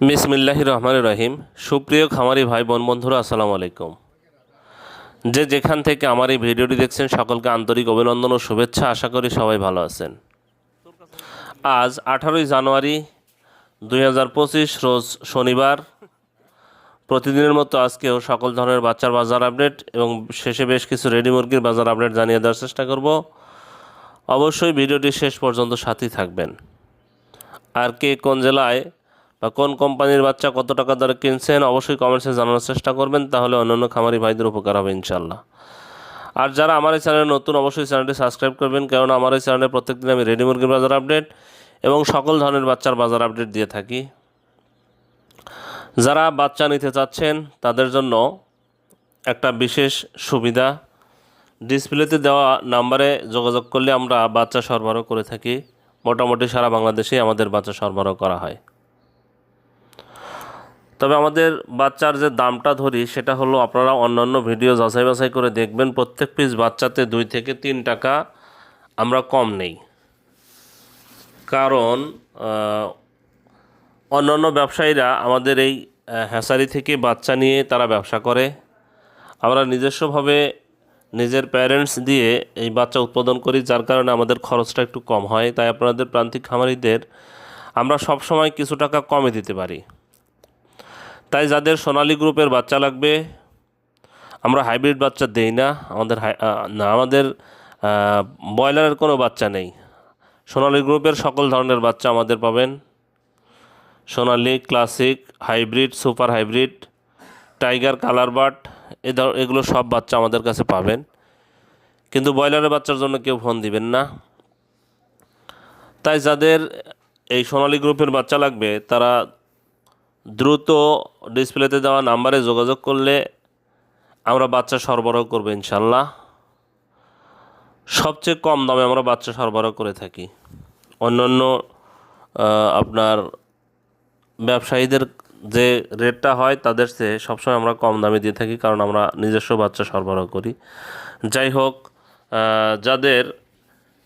বিসমিল্লাহ রহমান রহিম। সুপ্রিয় খামারি ভাই, বোন বন্ধুরা, আসসালামু আলাইকুম। যে যেখান থেকে আমার এই ভিডিওটি দেখছেন, সকলকে আন্তরিক অভিনন্দন ও শুভেচ্ছা। আশা করি সবাই ভালো আছেন। আজ আঠারোই জানুয়ারি দুই হাজার পঁচিশ, রোজ শনিবার। প্রতিদিনের মতো আজকেও সকল ধরনের বাচ্চার বাজার আপডেট এবং শেষে বেশ কিছু রেডি মুরগির বাজার আপডেট জানিয়ে দেওয়ার চেষ্টা করব। অবশ্যই ভিডিওটি শেষ পর্যন্ত সাথী থাকবেন। আর কে কোন জেলায় বা কোন কোম্পানির বাচ্চা কত টাকা দরে কিনছেন, অবশ্যই কমেন্টসে জানানোর চেষ্টা করবেন, তাহলে অন্যান্য খামারি ভাইদের উপকার হবে ইনশাল্লাহ আর যারা আমার এই চ্যানেলে নতুন, অবশ্যই চ্যানেলটি সাবস্ক্রাইব করবেন কারণ আমার এই চ্যানেলে প্রত্যেকদিন আমি রেডি মুরগির বাজার আপডেট এবং সকল ধরনের বাচ্চার বাজার আপডেট দিয়ে থাকি। যারা বাচ্চা নিতে চাচ্ছেন, তাদের জন্য একটা বিশেষ সুবিধা ডিসপ্লেতে দেওয়া নাম্বারে যোগাযোগ করলে আমরা বাচ্চা সরবরাহ করে থাকি। মোটামুটি সারা বাংলাদেশেই আমাদের বাচ্চা সরবরাহ করা হয়। তবে আমাদের বাচ্চার যে দামটা ধরি, সেটা হলো আপনারা অন্যান্য ভিডিও যাচাই বাছাই করে দেখবেন, প্রত্যেক পিস বাচ্চাতে দুই থেকে তিন টাকা আমরা কম নেই। কারণ অন্যান্য ব্যবসায়ীরা আমাদের এই হ্যাঁসারি থেকে বাচ্চা নিয়ে তারা ব্যবসা করে। আমরা নিজস্বভাবে নিজের প্যারেন্টস দিয়ে এই বাচ্চা উৎপাদন করি, যার কারণে আমাদের খরচটা একটু কম হয়। তাই আপনাদের প্রান্তিক খামারিদের আমরা সব সময় কিছু টাকা কমে দিতে পারি। তাই যাদের সোনালী গ্রুপের বাচ্চা লাগবে, আমরা হাইব্রিড বাচ্চা দেই না, আমাদের না, আমাদের ব্রয়লারের কোনো বাচ্চা নেই। সোনালী গ্রুপের সকল ধরনের বাচ্চা আমাদের পাবেন। Sonali, classic, hybrid, super hybrid, tiger, colour but, এ ধর, এগুলো সব বাচ্চা আমাদের কাছে পাবেন। কিন্তু ব্রয়লারের বাচ্চার জন্য কেউ ফোন দিবেন না। তাই যাদের এই সোনালী গ্রুপের বাচ্চা লাগবে, তারা দ্রুত ডিসপ্লেতে দেওয়া নাম্বারে যোগাযোগ করলে আমরা বাচ্চা সরবরাহ করব ইনশাল্লাহ। সবচেয়ে কম দামে আমরা বাচ্চা সরবরাহ করে থাকি। অন্যান্য আপনার ব্যবসায়ীদের যে রেটটা হয় তাদের চেয়ে সবসময় আমরা কম দামে দিয়ে থাকি কারণ আমরা নিজস্ব বাচ্চা সরবরাহ করি। যাই হোক যাদের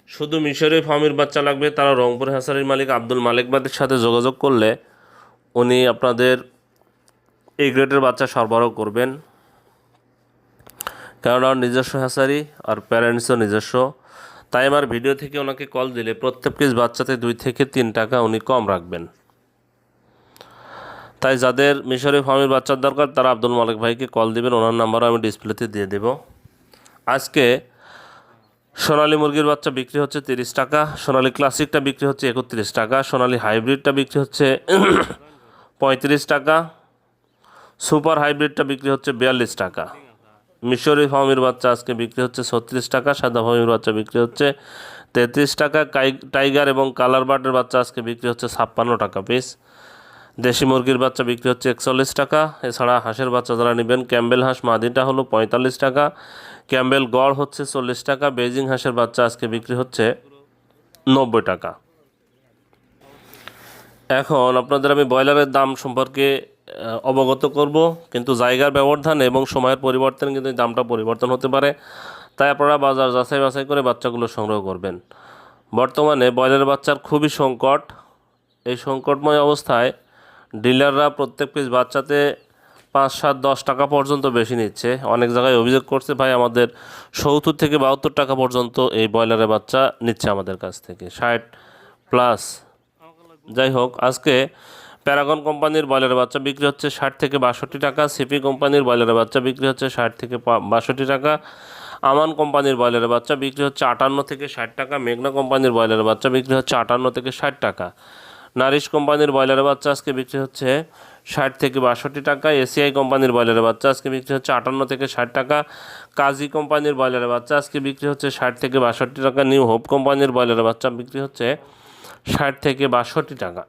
শুধু মিশরি ফার্মের বাচ্চা লাগবে তারা রংপুর হাসারির মালিক আব্দুল মালিকবাদের সাথে যোগাযোগ করলে উনি আপনাদের এই গ্রেডের বাচ্চা সরবরাহ করবেন। কারণ আমার নিজস্ব হ্যাসারি আর প্যারেন্টসও নিজস্ব। তাই আমার ভিডিও থেকে ওনাকে কল দিলে প্রত্যেক পিস বাচ্চাতে দুই থেকে তিন টাকা উনি কম রাখবেন। তাই যাদের মিশরি ফার্মের বাচ্চার দরকার, তারা আব্দুল মালিক ভাইকে কল দিবেন, ওনার নাম্বারও আমি ডিসপ্লেতে দিয়ে দেব। আজকে সোনালী মুরগির বাচ্চা বিক্রি হচ্ছে তিরিশ টাকা, সোনালী ক্লাসিকটা বিক্রি হচ্ছে একত্রিশ টাকা, সোনালী হাইব্রিডটা বিক্রি হচ্ছে পঁয়ত্রিশ টাকা। সুপার হাইব্রিডটা বিক্রি হচ্ছে বিয়াল্লিশ টাকা। মিশরি ফার্মের বাচ্চা আজকে বিক্রি হচ্ছে ছত্রিশ টাকা, সাদা ফার্মের বাচ্চা বিক্রি হচ্ছে তেত্রিশ টাকা। টাইগার এবং কালার বার্ডের বাচ্চা আজকে বিক্রি হচ্ছে ছাপ্পান্ন টাকা পিস। দেশি মুরগির বাচ্চা বিক্রি হচ্ছে একচল্লিশ টাকা। এছাড়া হাঁসের বাচ্চা যারা নেবেন, ক্যাম্বেল হাঁস মাদিটা হলো পঁয়তাল্লিশ টাকা। ক্যাম্বেল গড় হচ্ছে চল্লিশ টাকা। বেজিং হাঁসের বাচ্চা আজকে বিক্রি হচ্ছে নব্বই টাকা। এখন আপনাদের আমি ব্রয়লারের দাম সম্পর্কে অবগত করব, কিন্তু জায়গার ব্যবধান এবং সময়ের পরিবর্তন কিন্তু দামটা পরিবর্তন হতে পারে। তাই আপনারা বাজার যাচাই বাছাই করে বাচ্চাগুলো সংগ্রহ করবেন। বর্তমানে ব্রয়লারের বাচ্চার খুবই সংকট। এই সংকটময় অবস্থায় ডিলাররা প্রত্যেক পিস বাচ্চাতে পাঁচ সাত দশ টাকা পর্যন্ত বেশি নিচ্ছে। অনেক জায়গায় অভিযোগ করছে, ভাই, আমাদের সত্তর থেকে বাহাত্তর টাকা পর্যন্ত এই ব্রয়লারের বাচ্চা নিচ্ছে আমাদের কাছ থেকে। ষাট প্লাস যাই হোক আজকে প্যারাগন কোম্পানির ব্রয়লারের বাচ্চা বিক্রি হচ্ছে ষাট থেকে বাষট্টি টাকা, সিপি কোম্পানির ব্রয়লারের বাচ্চা বিক্রি হচ্ছে ষাট থেকে বাষট্টি টাকা, আমান কোম্পানির ব্রয়লারের বাচ্চা বিক্রি হচ্ছে আটান্ন থেকে ষাট টাকা, মেঘনা কোম্পানির ব্রয়লারের বাচ্চা বিক্রি হচ্ছে আটান্ন থেকে ষাট টাকা। নারিশ কোম্পানির ব্রয়লারের বাচ্চা আজকে বিক্রি হচ্ছে ষাট থেকে বাষট্টি টাকা, এসিআই কোম্পানির ব্রয়লারের বাচ্চা আজকে বিক্রি হচ্ছে আটান্ন থেকে ষাট টাকা, কাজী কোম্পানির ব্রয়লারের বাচ্চা আজকে বিক্রি হচ্ছে ষাট থেকে বাষট্টি টাকা, নিউ হোপ কোম্পানির ব্রয়লারের বাচ্চা বিক্রি হচ্ছে ষাট থেকে বাষট্টি টাকা।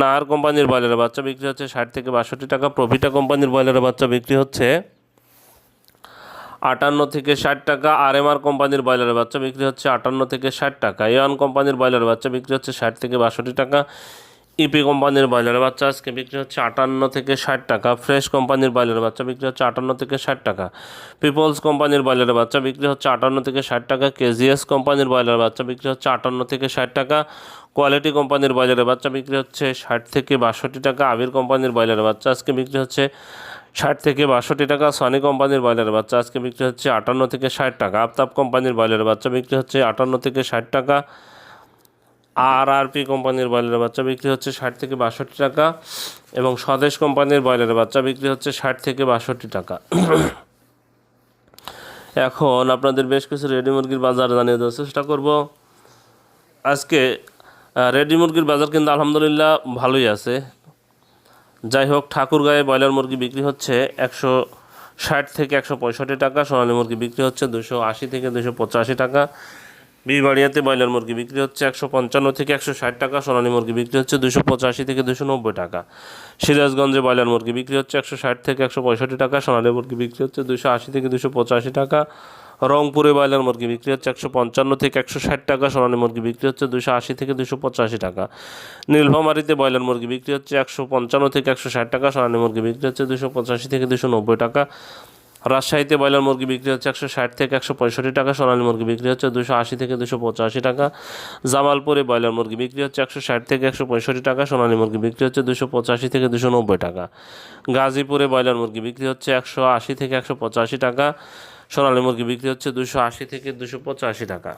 নার কোম্পানির ব্রয়লারের বাচ্চা বিক্রি হচ্ছে ষাট থেকে বাষট্টি টাকা। প্রভিটা কোম্পানির ব্রয়লারের বাচ্চা বিক্রি হচ্ছে আটান্ন থেকে ষাট টাকা। আর এম আর কোম্পানির ব্রয়লারের বাচ্চা বিক্রি হচ্ছে আটান্ন থেকে ষাট টাকা। এওয়ান কোম্পানির ব্রয়লারের বাচ্চা বিক্রি হচ্ছে ষাট থেকে বাষট্টি টাকা। ইপি কোম্পানির ব্রয়লারের বাচ্চা আজকে বিক্রি হচ্ছে আটান্ন থেকে ষাট টাকা। ফ্রেশ কোম্পানির ব্রয়লারের বাচ্চা বিক্রি হচ্ছে আটান্ন থেকে ষাট টাকা। পিপলস কোম্পানির ব্রয়লারের বাচ্চা বিক্রি হচ্ছে আটান্ন থেকে ষাট টাকা। কেজিএস কোম্পানির ব্রয়লারের বাচ্চা বিক্রি হচ্ছে আটান্ন থেকে ষাট টাকা। কোয়ালিটি কোম্পানির ব্রয়লারের বাচ্চা বিক্রি হচ্ছে ষাট থেকে বাষট্টি টাকা। আবির কোম্পানির ব্রয়লারের বাচ্চা আজকে বিক্রি হচ্ছে ষাট থেকে বাষট্টি টাকা। সনি কোম্পানির ব্রয়লারের বাচ্চা আজকে বিক্রি হচ্ছে আটান্ন থেকে ষাট টাকা। আফতাব কোম্পানির ব্রয়লারের বাচ্চা বিক্রি হচ্ছে আটান্ন থেকে ষাট টাকা। আর আর পি কোম্পানির ব্রয়লারের বাচ্চা বিক্রি হচ্ছে ষাট থেকে বাষট্টি টাকা এবং স্বদেশ কোম্পানির ব্রয়লারের বাচ্চা বিক্রি হচ্ছে ষাট থেকে বাষট্টি টাকা। এখন আপনাদের বেশ কিছু রেডি মুরগির বাজার জানিয়ে দেওয়ার চেষ্টা করব। আজকে রেডি মুরগির বাজার কিন্তু আলহামদুলিল্লাহ ভালোই আছে। যাই হোক ঠাকুরগাঁয়ে ব্রয়লার মুরগি বিক্রি হচ্ছে একশো ষাট থেকে একশো পঁয়ষট্টি টাকা, সোনালী মুরগি বিক্রি হচ্ছে দুশো আশি থেকে দুশো পঁচাশি টাকা। বিবাড়িয়াতে ব্রয়লার মুরগি বিক্রি হচ্ছে একশো পঞ্চান্ন থেকে একশো ষাট টাকা, সোনালী মুরগি বিক্রি হচ্ছে দুশো পঁচাশি থেকে দুশো নব্বই টাকা। সিরাজগঞ্জে ব্রয়লার মুরগি বিক্রি হচ্ছে একশো ষাট থেকে একশো পঁয়ষট্টি টাকা, সোনালী মুরগি বিক্রি হচ্ছে দুশো আশি থেকে দুশো পঁচাশি টাকা। রংপুরে ব্রয়লার মুরগি বিক্রি হচ্ছে একশো পঞ্চান্ন থেকে একশো ষাট টাকা, সোনালী মুরগি বিক্রি হচ্ছে দুশো আশি থেকে দুশো পঁচাশি টাকা। নীলফামারিতে ব্রয়লার মুরগি বিক্রি হচ্ছে একশো পঞ্চান্ন থেকে একশো ষাট টাকা, সোনালী মুরগি বিক্রি হচ্ছে দুশো পঁচাশি থেকে দুশো নব্বই টাকা। রাজশাহীতে ব্রয়লার মুরগি বিক্রি হচ্ছে একশো ষাট থেকে একশো পঁয়ষট্টি টাকা, সোনালী মুরগি বিক্রি হচ্ছে দুশো আশি থেকে দুশো পঁচাশি টাকা, জামালপুরে ব্রয়লার মুরগি বিক্রি হচ্ছে একশো ষাট থেকে একশো পঁয়ষট্টি টাকা, সোনালী মুরগি বিক্রি হচ্ছে দুশো পঁচাশি থেকে দুশো নব্বই টাকা। গাজীপুরে ব্রয়লার মুরগি বিক্রি হচ্ছে একশো আশি থেকে একশো পঁচাশি টাকা, সোনালী মুরগি বিক্রি হচ্ছে দুশো আশি থেকে দুশো পঁচাশি টাকা।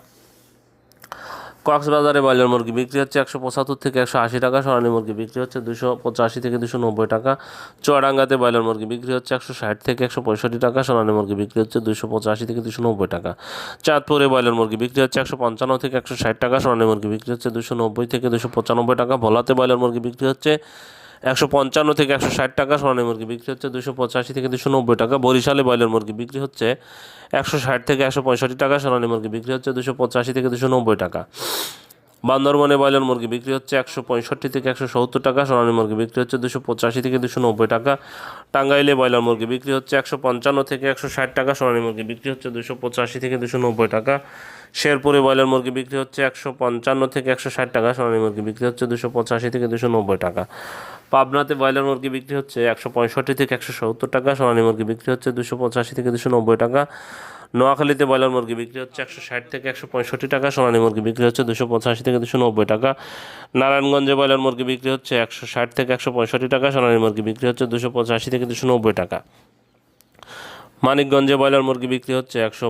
কক্সবাজারে ব্রয়লার মুরগি বিক্রি হচ্ছে একশো পঁচাত্তর থেকে একশো আশি টাকা, সোনালী মুরগি বিক্রি হচ্ছে দুশো পঁচাশি থেকে দুশো নব্বই টাকা চুয়াডাঙ্গাতে ব্রয়লার মুরগি বিক্রি হচ্ছে একশো ষাট থেকে একশো পঁয়ষট্টি টাকা, সোনালী মুরগি বিক্রি হচ্ছে দুশো পঁচাশি থেকে দুশো নব্বই টাকা। চাঁদপুরে ব্রয়লার মুরগি বিক্রি হচ্ছে একশো পঞ্চান্ন থেকে একশো ষাট টাকা, সোনালী মুরগি বিক্রি হচ্ছে দুশো নব্বই থেকে দুশো পঁচানব্বই টাকা, ভোলাতে ব্রয়লার মুরগি বিক্রি হচ্ছে একশো পঞ্চান্ন থেকে একশো ষাট টাকা সোনালী মুরগি বিক্রি হচ্ছে দুশো পঁচাশি থেকে দুশো নব্বই টাকা। বরিশালে ব্রয়লার মুরগি বিক্রি হচ্ছে, একশো ষাট থেকে একশো পঁয়ষট্টি টাকা সোনালী মুরগি বিক্রি হচ্ছে দুশো পঁচাশি থেকে দুশো নব্বই টাকা। বান্দরবনে ব্রয়লার মুরগি বিক্রি হচ্ছে একশো পঁয়ষট্টি থেকে একশো সত্তর টাকা, সোনালী মুরগি বিক্রি হচ্ছে দুশো পঁচাশি থেকে দুশো নব্বই টাকা, টাঙ্গাইলে ব্রয়লার মুরগি বিক্রি হচ্ছে একশো পঞ্চান্ন থেকে একশো ষাট টাকা, সোনালী মুরগি বিক্রি হচ্ছে দুশো পঁচাশি থেকে দুশো নব্বই টাকা, শেরপুরে ব্রয়লার মুরগি বিক্রি হচ্ছে একশো পঞ্চান্ন থেকে একশো ষাট টাকা, সোনালী মুরগি বিক্রি হচ্ছে দুশো পঁচাশি থেকে দুশো নব্বই টাকা। পাবনাতে ব্রয়লার মুরগি বিক্রি হচ্ছে একশো পঁয়ষট্টি থেকে একশো সত্তর টাকা, সোনালী মুরগি বিক্রি হচ্ছে দুশো পঁচাশি থেকে দুশো নব্বই টাকা নোয়াখালীতে ব্রয়লার মুরগি বিক্রি হচ্ছে একশো ষাট থেকে একশো পঁয়ষট্টি টাকা, সোনালী মুরগি বিক্রি হচ্ছে দুশো পঁচাশি থেকে দুশো নব্বই টাকা। নারায়ণগঞ্জে ব্রয়লার মুরগি বিক্রি হচ্ছে একশো ষাট থেকে একশো পঁয়ষট্টি টাকা, সোনালী মুরগি বিক্রি হচ্ছে দুশো পঁচাশি থেকে দুশো নব্বই টাকা। মানিকগঞ্জে ব্রয়লার মুরগি বিক্রি হচ্ছে একশো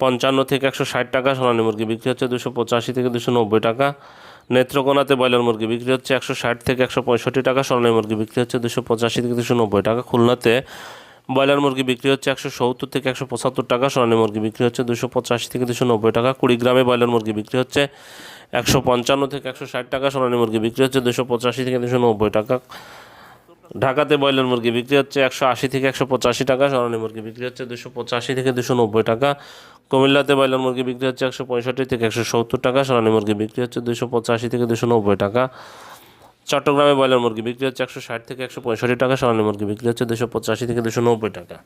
পঞ্চান্ন থেকে একশো ষাট টাকা, সোনালী মুরগি বিক্রি হচ্ছে দুশো পঁচাশি থেকে দুশো নব্বই টাকা। নেত্রকোনাতে ব্রয়লার মুরগি বিক্রি হচ্ছে একশো ষাট থেকে একশো পঁয়ষট্টি টাকা, সোনালী মুরগি বিক্রি হচ্ছে দুশো পঁচাশি থেকে দুশো নব্বই টাকা। খুলনাতে ব্রয়লার মুরগি বিক্রি হচ্ছে একশো সত্তর থেকে একশো পঁচাত্তর টাকা, সোনালী মুরগি বিক্রি হচ্ছে দুশো পঁচাশি থেকে দুশো নব্বই টাকা, কুড়িগ্রামে ব্রয়লার মুরগি বিক্রি হচ্ছে একশো পঞ্চান্ন থেকে একশো ষাট টাকা, সোনালী মুরগি বিক্রি হচ্ছে দুশো পঁচাশি থেকে দুশো নব্বই টাকা। ঢাকাতে ব্রয়লার মুরগি বিক্রি হচ্ছে একশো আশি থেকে একশো পঁচাশি টাকা, সোনালী মুরগি বিক্রি হচ্ছে দুশো পঁচাশি থেকে দুশো নব্বই টাকা। কুমিল্লাতে ব্রয়লার মুরগি বিক্রি হচ্ছে একশো পঁয়ষট্টি থেকে একশো সত্তর টাকা, সোনালী মুরগি বিক্রি হচ্ছে দুশো পঁচাশি থেকে দুশো নব্বই টাকা। চট্টগ্রামে ব্রয়লার মুরগি বিক্রি হচ্ছে একশো ষাট থেকে একশো পঁয়ষট্টি টাকা সোনালী মুরগি বিক্রি হচ্ছে দুশো পঁচাশি থেকে দুশো নব্বই টাকা।